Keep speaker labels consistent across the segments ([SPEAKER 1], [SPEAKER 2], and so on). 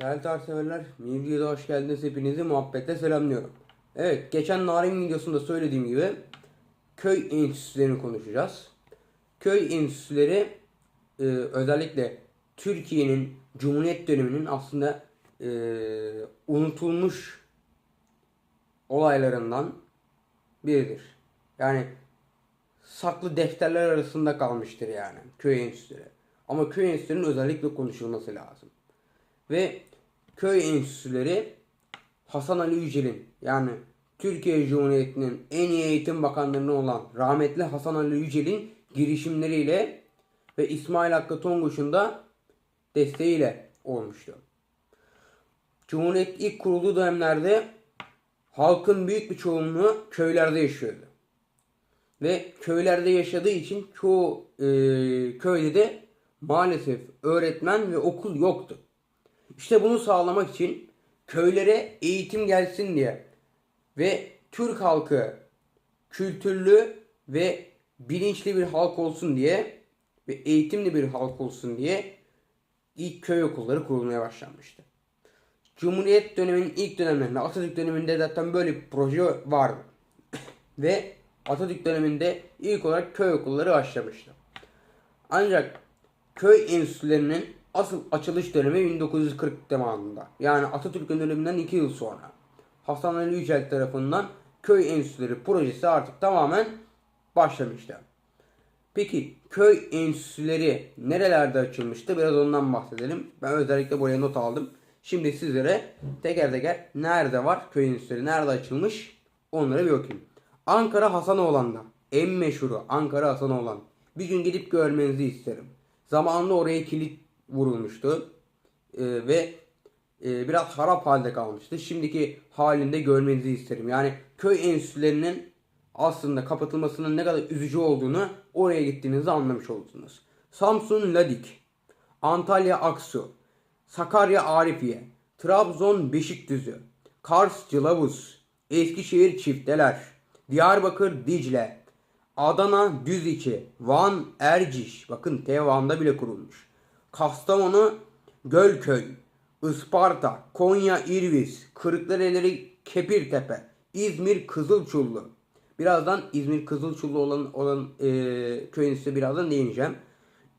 [SPEAKER 1] Değerli tarih severler, yeni videoda hoş geldiniz. Hepinizi muhabbetle selamlıyorum. Evet, geçen Narin videosunda söylediğim gibi köy enstitülerini konuşacağız. Köy enstitüleri e, özellikle Türkiye'nin Cumhuriyet döneminin aslında e, unutulmuş olaylarından biridir. Yani saklı defterler arasında kalmıştır yani köy enstitüleri. Ama köy enstitülerinin özellikle konuşulması lazım. Ve köy enstitüleri Hasan Ali Yücel'in yani Türkiye Cumhuriyeti'nin en iyi eğitim bakanlarından olan rahmetli Hasan Ali Yücel'in girişimleriyle ve İsmail Hakkı Tonguç'un da desteğiyle olmuştu. Cumhuriyet ilk kurulduğu dönemlerde halkın büyük bir çoğunluğu köylerde yaşıyordu. Ve köylerde yaşadığı için çoğu e, köyde de maalesef öğretmen ve okul yoktu. İşte bunu sağlamak için köylere eğitim gelsin diye ve Türk halkı kültürlü ve bilinçli bir halk olsun diye ve eğitimli bir halk olsun diye ilk köy okulları kurulmaya başlanmıştı. Cumhuriyet döneminin ilk dönemlerinde Atatürk döneminde zaten böyle bir proje vardı. ve Atatürk döneminde ilk olarak köy okulları başlamıştı. Ancak köy enstitülerinin asıl açılış dönemi 1940 zamanında. Yani Atatürk'ün ölümünden 2 yıl sonra. Hasan Ali Yücel tarafından köy enstitüleri projesi artık tamamen başlamıştı. Peki köy enstitüleri nerelerde açılmıştı? Biraz ondan bahsedelim. Ben özellikle buraya not aldım. Şimdi sizlere teker teker nerede var köy enstitüleri, nerede açılmış onları bir okuyayım. Ankara Hasanoğlan'da. En meşhuru Ankara Hasanoğlan. Bir gün gidip görmenizi isterim. Zamanında oraya kilit vurulmuştu. Ee, ve e, biraz harap halde kalmıştı. Şimdiki halinde görmenizi isterim. Yani köy enstitülerinin aslında kapatılmasının ne kadar üzücü olduğunu oraya gittiğinizde anlamış olursunuz. Samsun Ladik, Antalya Aksu, Sakarya Arifiye, Trabzon Beşikdüzü, Kars Cılavuz, Eskişehir Çifteler, Diyarbakır Dicle, Adana Düziçi, Van Erciş, bakın Tevan'da bile kurulmuş. Kastamonu Gölköy, Isparta, Konya İrviz, Kırklareli Kepirtepe, İzmir Kızılçullu. Birazdan İzmir Kızılçullu olan olan e, köyün size birazdan değineceğim.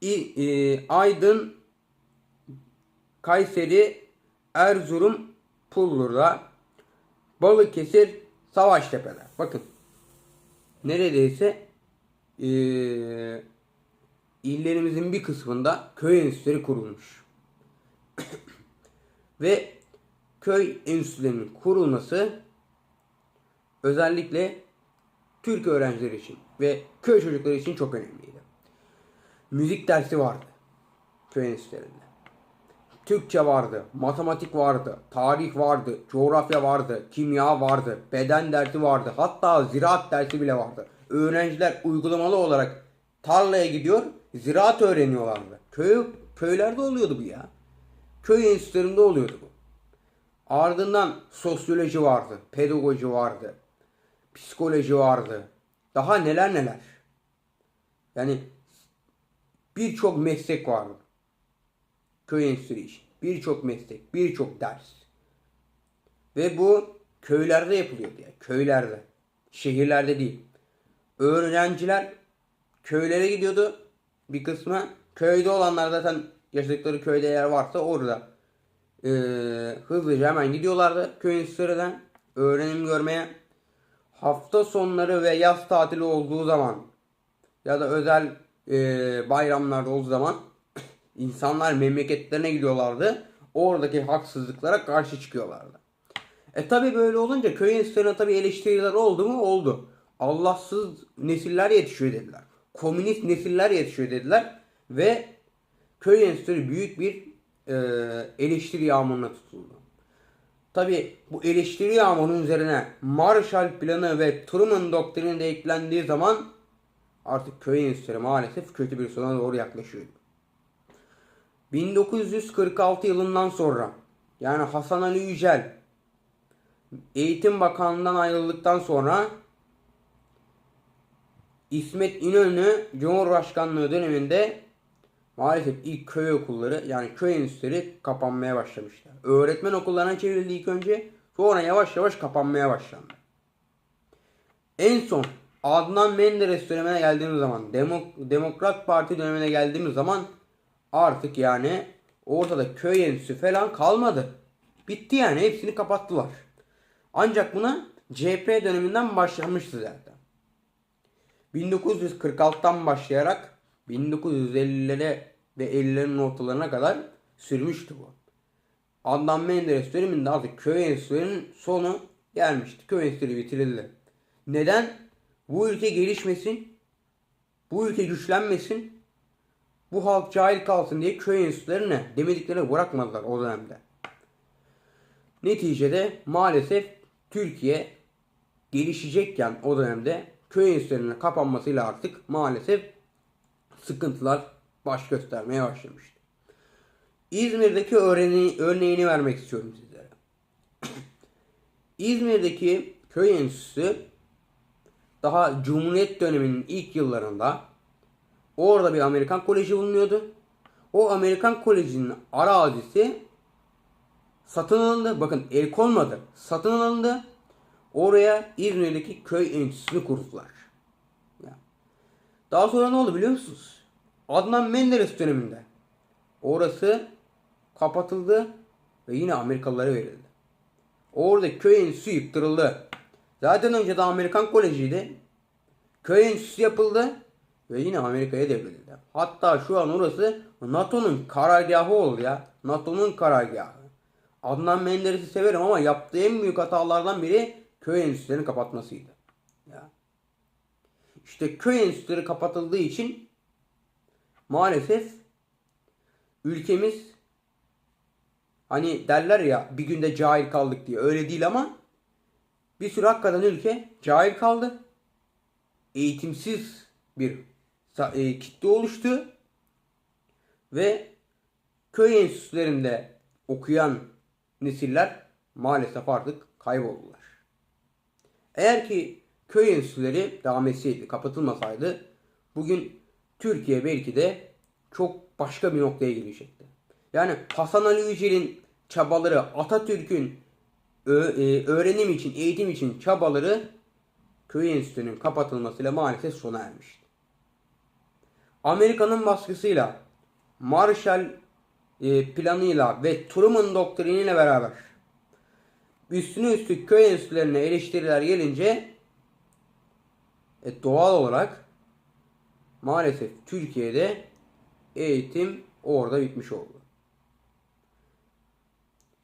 [SPEAKER 1] İ, e, Aydın, Kayseri, Erzurum, Pullur'da, Balıkesir, Savaştepe'de. Bakın neredeyse e, illerimizin bir kısmında köy enstitüleri kurulmuş. Ve köy enstitülerinin kurulması özellikle Türk öğrencileri için ve köy çocukları için çok önemliydi. Müzik dersi vardı köy enstitülerinde. Türkçe vardı, matematik vardı, tarih vardı, coğrafya vardı, kimya vardı, beden dersi vardı, hatta ziraat dersi bile vardı. Öğrenciler uygulamalı olarak tarlaya gidiyor, ziraat öğreniyorlardı. Köy, köylerde oluyordu bu ya. Köy enstitülerinde oluyordu bu. Ardından sosyoloji vardı, pedagoji vardı, psikoloji vardı. Daha neler neler. Yani birçok meslek vardı. Köy enstitüsü için. Birçok meslek, birçok ders. Ve bu köylerde yapılıyordu ya. Köylerde. Şehirlerde değil. Öğrenciler köylere gidiyordu. Bir kısmı köyde olanlar zaten yaşadıkları köyde yer varsa orada e, hızlıca hemen gidiyorlardı köy enstitüsünden öğrenim görmeye. Hafta sonları ve yaz tatili olduğu zaman ya da özel e, bayramlarda olduğu zaman insanlar memleketlerine gidiyorlardı. Oradaki haksızlıklara karşı çıkıyorlardı. E tabi böyle olunca köy enstitülerine tabi eleştiriler oldu mu? Oldu. Allahsız nesiller yetişiyor dediler. Komünist nesiller yetişiyor dediler. Ve köy enstitüleri büyük bir e, eleştiri yağmuruna tutuldu. Tabi bu eleştiri yağmurunun üzerine Marshall Planı ve Truman Doktrini de eklendiği zaman artık köy enstitüleri maalesef kötü bir sona doğru yaklaşıyordu. 1946 yılından sonra yani Hasan Ali Yücel Eğitim Bakanlığı'ndan ayrıldıktan sonra İsmet İnönü Cumhurbaşkanlığı döneminde maalesef ilk köy okulları yani köy enstitüleri kapanmaya başlamışlar. Öğretmen okullarına çevrildi ilk önce. Sonra yavaş yavaş kapanmaya başlandı. En son Adnan Menderes dönemine geldiğimiz zaman, Demok Demokrat Parti dönemine geldiğimiz zaman artık yani ortada köy enstitüsü falan kalmadı. Bitti yani hepsini kapattılar. Ancak buna CHP döneminden başlamıştı zaten. 1946'tan başlayarak 1950'lere ve 50'lerin ortalarına kadar sürmüştü bu. Adnan Menderes döneminde artık köy enstitülerinin sonu gelmişti. Köy enstitüleri bitirildi. Neden? Bu ülke gelişmesin, bu ülke güçlenmesin, bu halk cahil kalsın diye köy enstitülerine demediklerini bırakmadılar o dönemde. Neticede maalesef Türkiye gelişecekken o dönemde köy enstitülerinin kapanmasıyla artık maalesef sıkıntılar baş göstermeye başlamıştı. İzmir'deki örneğini, örneğini vermek istiyorum sizlere. İzmir'deki köy enstitüsü daha Cumhuriyet döneminin ilk yıllarında orada bir Amerikan koleji bulunuyordu. O Amerikan kolejinin arazisi satın alındı. Bakın el konmadı. Satın alındı. Oraya İzmir'deki köy enstitüsünü kurdular. Daha sonra ne oldu biliyor musunuz? Adnan Menderes döneminde orası kapatıldı ve yine Amerikalılara verildi. Orada köy enstitüsü yıktırıldı. Zaten önce de Amerikan kolejiydi. Köy enstitüsü yapıldı ve yine Amerika'ya devredildi. Hatta şu an orası NATO'nun karargahı oldu ya. NATO'nun karargahı. Adnan Menderes'i severim ama yaptığı en büyük hatalardan biri köy enstitülerini kapatmasıydı. Ya. İşte köy enstitüleri kapatıldığı için maalesef ülkemiz hani derler ya bir günde cahil kaldık diye öyle değil ama bir sürü hakikaten ülke cahil kaldı. Eğitimsiz bir e, kitle oluştu. Ve köy enstitülerinde okuyan nesiller maalesef artık kayboldular. Eğer ki köy enstitüleri devam etseydi, kapatılmasaydı bugün Türkiye belki de çok başka bir noktaya gelecekti. Yani Hasan Ali Yücel'in çabaları, Atatürk'ün e, öğrenim için, eğitim için çabaları köy enstitüsünün kapatılmasıyla maalesef sona ermişti. Amerika'nın baskısıyla, Marshall e, planıyla ve Truman doktriniyle beraber üstüne üstlük köy enstitülerine eleştiriler gelince e, doğal olarak maalesef Türkiye'de eğitim orada bitmiş oldu.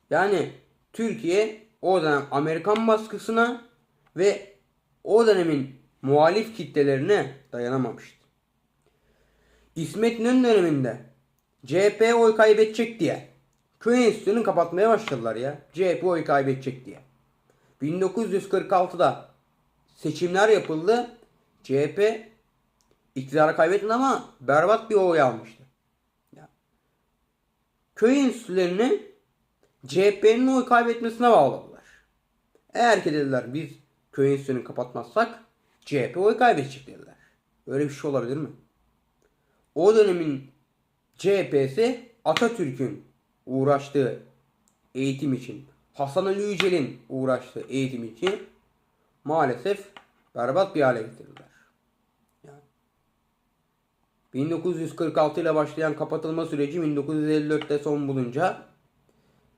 [SPEAKER 1] Yani Türkiye o dönem Amerikan baskısına ve o dönemin muhalif kitlelerine dayanamamıştı. İsmet İnönü döneminde CHP oy kaybedecek diye köy enstitüsünü kapatmaya başladılar ya. CHP oy kaybedecek diye. 1946'da seçimler yapıldı. CHP iktidarı kaybetmedi ama berbat bir oy almıştı. Köy enstitülerini CHP'nin oy kaybetmesine bağladılar. Eğer ki dediler biz köy enstitüsünü kapatmazsak CHP oy kaybedecek dediler. Böyle bir şey olabilir mi? O dönemin CHP'si Atatürk'ün uğraştığı eğitim için, Hasan Ali Yücel'in uğraştığı eğitim için maalesef berbat bir hale getirdiler. Yani 1946 ile başlayan kapatılma süreci 1954'te son bulunca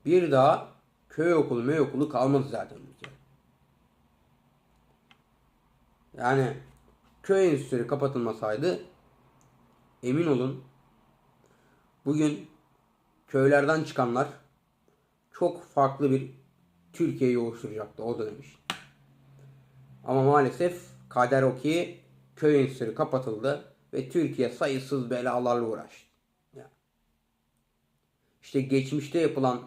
[SPEAKER 1] bir daha köy okulu köy okulu kalmadı zaten. Yani köy enstitüleri kapatılmasaydı emin olun bugün köylerden çıkanlar çok farklı bir Türkiye'yi oluşturacaktı o dönem için. Ama maalesef kader o ki köy enstitüleri kapatıldı ve Türkiye sayısız belalarla uğraştı. İşte geçmişte yapılan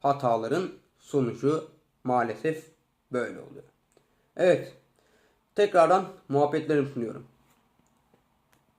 [SPEAKER 1] hataların sonucu maalesef böyle oluyor. Evet. Tekrardan muhabbetlerimi sunuyorum.